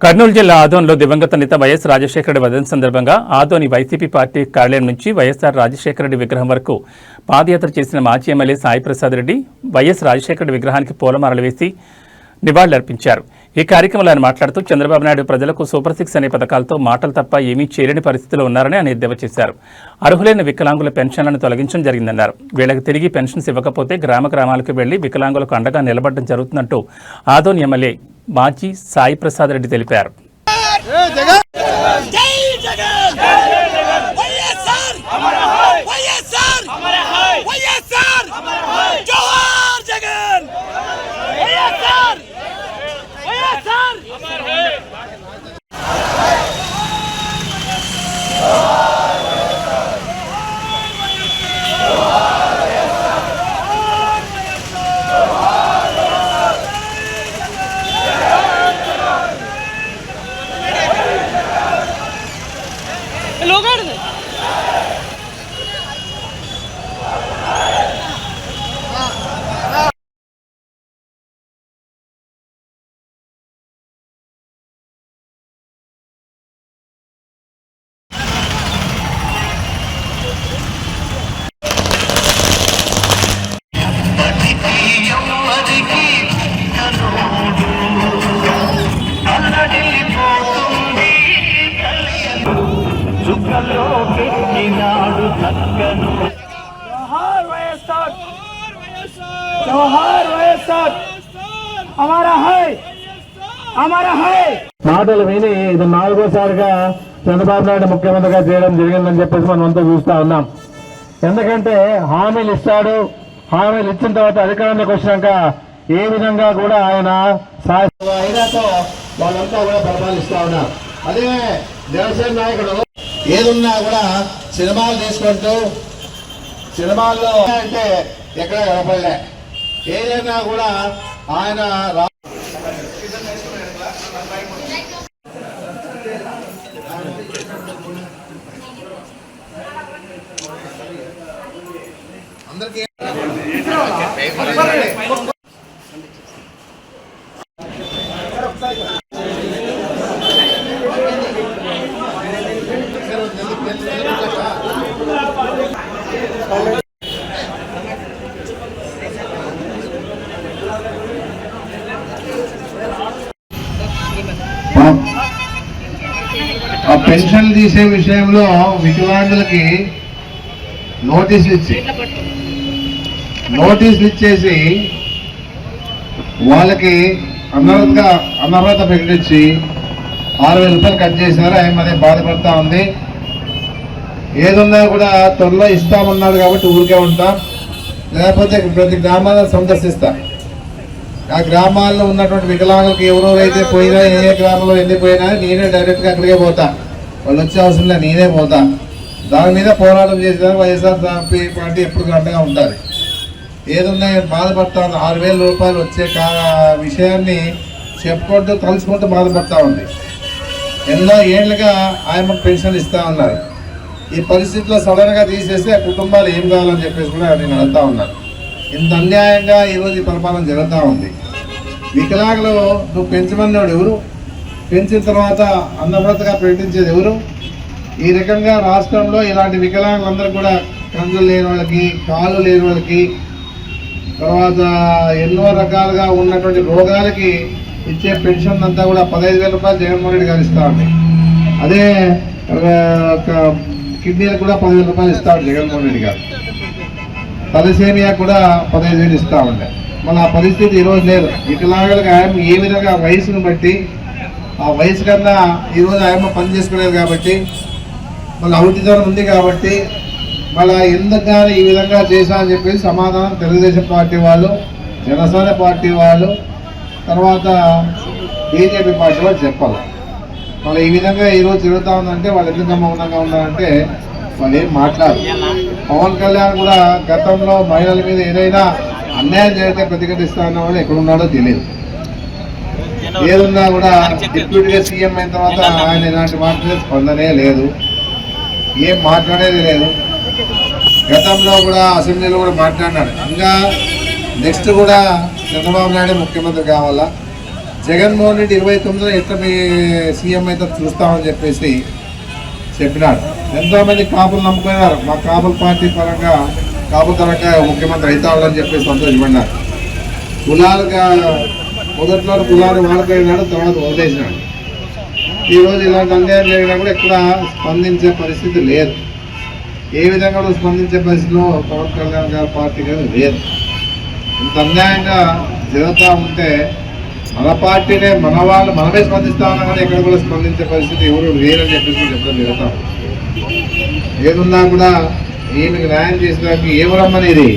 కర్నూలు జిల్లా ఆదోన్లో దివంగత నేత వైఎస్ రాజశేఖరరెడ్డి వదన సందర్భంగా ఆదోని వైసీపీ పార్టీ కార్యాలయం నుంచి వైఎస్ఆర్ రాజశేఖర రెడ్డి విగ్రహం వరకు పాదయాత్ర చేసిన మాజీ ఎమ్మెల్యే సాయి ప్రసాద్ రెడ్డి వైఎస్ రాజశేఖరరెడ్డి విగ్రహానికి పూలమాలలు వేసి నివాళులర్పించారు. ఈ కార్యక్రమంలో ఆయన మాట్లాడుతూ చంద్రబాబు నాయుడు ప్రజలకు సూపర్ సిక్స్ అనే పథకాలతో మాటలు తప్ప ఏమీ చేయలేని పరిస్థితిలో ఉన్నారని ఆయన ఎద్దేవా చేశారు. అర్హులైన వికలాంగుల పెన్షన్లను తొలగించడం జరిగిందన్నారు. వీళ్ళకి తిరిగి పెన్షన్స్ ఇవ్వకపోతే గ్రామ గ్రామాలకు వెళ్ళి వికలాంగులకు అండగా నిలబడడం జరుగుతుందంటూ ఆదోని ఎమ్మెల్యే మాజీ సాయి ప్రసాద్ రెడ్డి తెలిపారు. ലോകാടുന്നത് Thank you. హక్కను మాటలు విని ఇది నాలుగోసారిగా చంద్రబాబు నాయుడు ముఖ్యమంత్రిగా చేయడం జరిగిందని చెప్పేసి మనం అంతా చూస్తూ ఉన్నాం. ఎందుకంటే హామీలు ఇస్తాడు. హామీలు ఇచ్చిన తర్వాత అధికారంలోకి వచ్చినాక ఏ విధంగా కూడా ఆయన అయినాతో వాళ్ళంతా కూడా పరిపాలిస్తా ఉన్నారు. అదే జనసేన నాయకుడు ఏదున్నా కూడా సినిమాలు తీసుకుంటూ సినిమాల్లో అంటే ఎక్కడ కనపడలే. ఏదైనా కూడా ఆయన రా పెన్షన్ తీసే విషయంలో వికలాంగులకి నోటీసులు ఇచ్చి నోటీసులు ఇచ్చేసి వాళ్ళకి అనర్హత అనర్హత ప్రకటించి ఆరు వేల రూపాయలు కట్ చేసినారు. ఆయన అదే బాధపడతా ఉంది. ఏదున్నా కూడా త్వరలో ఇస్తామన్నారు కాబట్టి ఊరికే ఉంటాం. లేకపోతే ప్రతి గ్రామాలను సందర్శిస్తా. ఆ గ్రామాల్లో ఉన్నటువంటి వికలాంగులకు ఎవరెవరైతే పోయినా ఏ గ్రామంలో ఎన్ని పోయినా నేనే డైరెక్ట్గా అక్కడికే పోతా. వాళ్ళు వచ్చే అవసరం లేదు నేనే పోతా. దాని మీద పోరాటం చేసిన వైఎస్ఆర్ పార్టీ ఎప్పుడు అండగా ఉంటుంది ఏదున్నా బాధపడతా ఉంది ఆరు వేల రూపాయలు వచ్చే కా విషయాన్ని చెప్పుకుంటూ తలుచుకుంటూ బాధపడతా ఉంది. ఎన్నో ఏళ్ళుగా ఆయన పెన్షన్ ఇస్తా ఉన్నారు. ఈ పరిస్థితిలో సడన్గా తీసేస్తే ఆ కుటుంబాలు ఏం కావాలని చెప్పేసి కూడా నేను అడుగుతా ఉన్నాను ఇంత అన్యాయంగా ఈరోజు ఈ పరిపాలన జరుగుతూ ఉంది. వికలాంగులు నువ్వు పెంచమన్నాడు ఎవరు? పెంచిన తర్వాత అన్నవ్రతగా ప్రకటించేది ఎవరు? ఈ రకంగా రాష్ట్రంలో ఇలాంటి వికలాంగులందరూ కూడా కండ్లు లేని వాళ్ళకి కాళ్ళు లేని వాళ్ళకి తర్వాత ఎన్నో రకాలుగా ఉన్నటువంటి రోగాలకి ఇచ్చే పెన్షన్ అంతా కూడా పదహైదు వేల రూపాయలు జగన్మోహన్ రెడ్డి గారు ఇస్తా ఉంది అదే ఒక కిడ్నీలకు కూడా పదివేల రూపాయలు ఇస్తాడు జగన్మోహన్ రెడ్డి గారు. తలసేమియా కూడా పదహైదు వేలు ఇస్తా ఉండే. మళ్ళీ ఆ పరిస్థితి ఈరోజు లేదు. వికలాంగులకు ఆయన ఏ విధంగా వయసును బట్టి ఆ వయసు కన్నా ఈరోజు ఆయమ్మ పని చేసుకునేది కాబట్టి మళ్ళీ అవుటిదనం ఉంది కాబట్టి మళ్ళీ ఎందుకు ఈ విధంగా చేశా అని చెప్పేసి సమాధానం తెలుగుదేశం పార్టీ వాళ్ళు జనసేన పార్టీ వాళ్ళు తర్వాత బీజేపీ పార్టీ వాళ్ళు చెప్పాలి. మళ్ళీ ఈ విధంగా ఈరోజు తిరుగుతూ ఉందంటే వాళ్ళు ఎందుకు మౌనంగా ఉన్నారంటే వాళ్ళు ఏం మాట్లాడరు. పవన్ కళ్యాణ్ కూడా గతంలో మహిళల మీద ఏదైనా అన్యాయం చేస్తే ప్రతిఘటిస్తా ఉన్న వాళ్ళు ఎక్కడున్నాడో తెలియదు. ఏదున్నా కూడా డిప్యూటీగా సీఎం అయిన తర్వాత ఆయన ఇలాంటి మాటలు స్పందనే లేదు. ఏం మాట్లాడేది లేదు. గతంలో కూడా అసెంబ్లీలో కూడా మాట్లాడినాడు. ఇంకా నెక్స్ట్ కూడా చంద్రబాబు నాయుడు ముఖ్యమంత్రి కావాలా? జగన్మోహన్ రెడ్డి ఇరవై తొమ్మిదిలో ఎట్లా మీ సీఎం అయితే చూస్తామని చెప్పేసి చెప్పినాడు. ఎంతోమంది కాపులు నమ్ముకున్నారు. మా కాపుల పార్టీ పరంగా కాపు తరంగా ముఖ్యమంత్రి అవుతామని చెప్పేసి సంతోషపడినారు. కులాలుగా మొదట్లో కులాలు వాడుకోయినాడు తర్వాత వదిలేసినాడు. ఈరోజు ఇలాంటి అన్యాయం జరిగినా కూడా ఎక్కడ స్పందించే పరిస్థితి లేదు. ఏ విధంగా కూడా స్పందించే పరిస్థితిలో పవన్ కళ్యాణ్ గారి పార్టీ కానీ లేదు. ఇంత అన్యాయంగా జరుగుతూ ఉంటే మన పార్టీనే మన వాళ్ళు మనమే స్పందిస్తా ఉన్నా కానీ ఎక్కడ కూడా స్పందించే పరిస్థితి ఎవరు లేరని చెప్పేసి కూడా జరుగుతాం ఏదున్నా కూడా ఈమెకు న్యాయం చేసేదానికి ఏమరమ్మని ఇది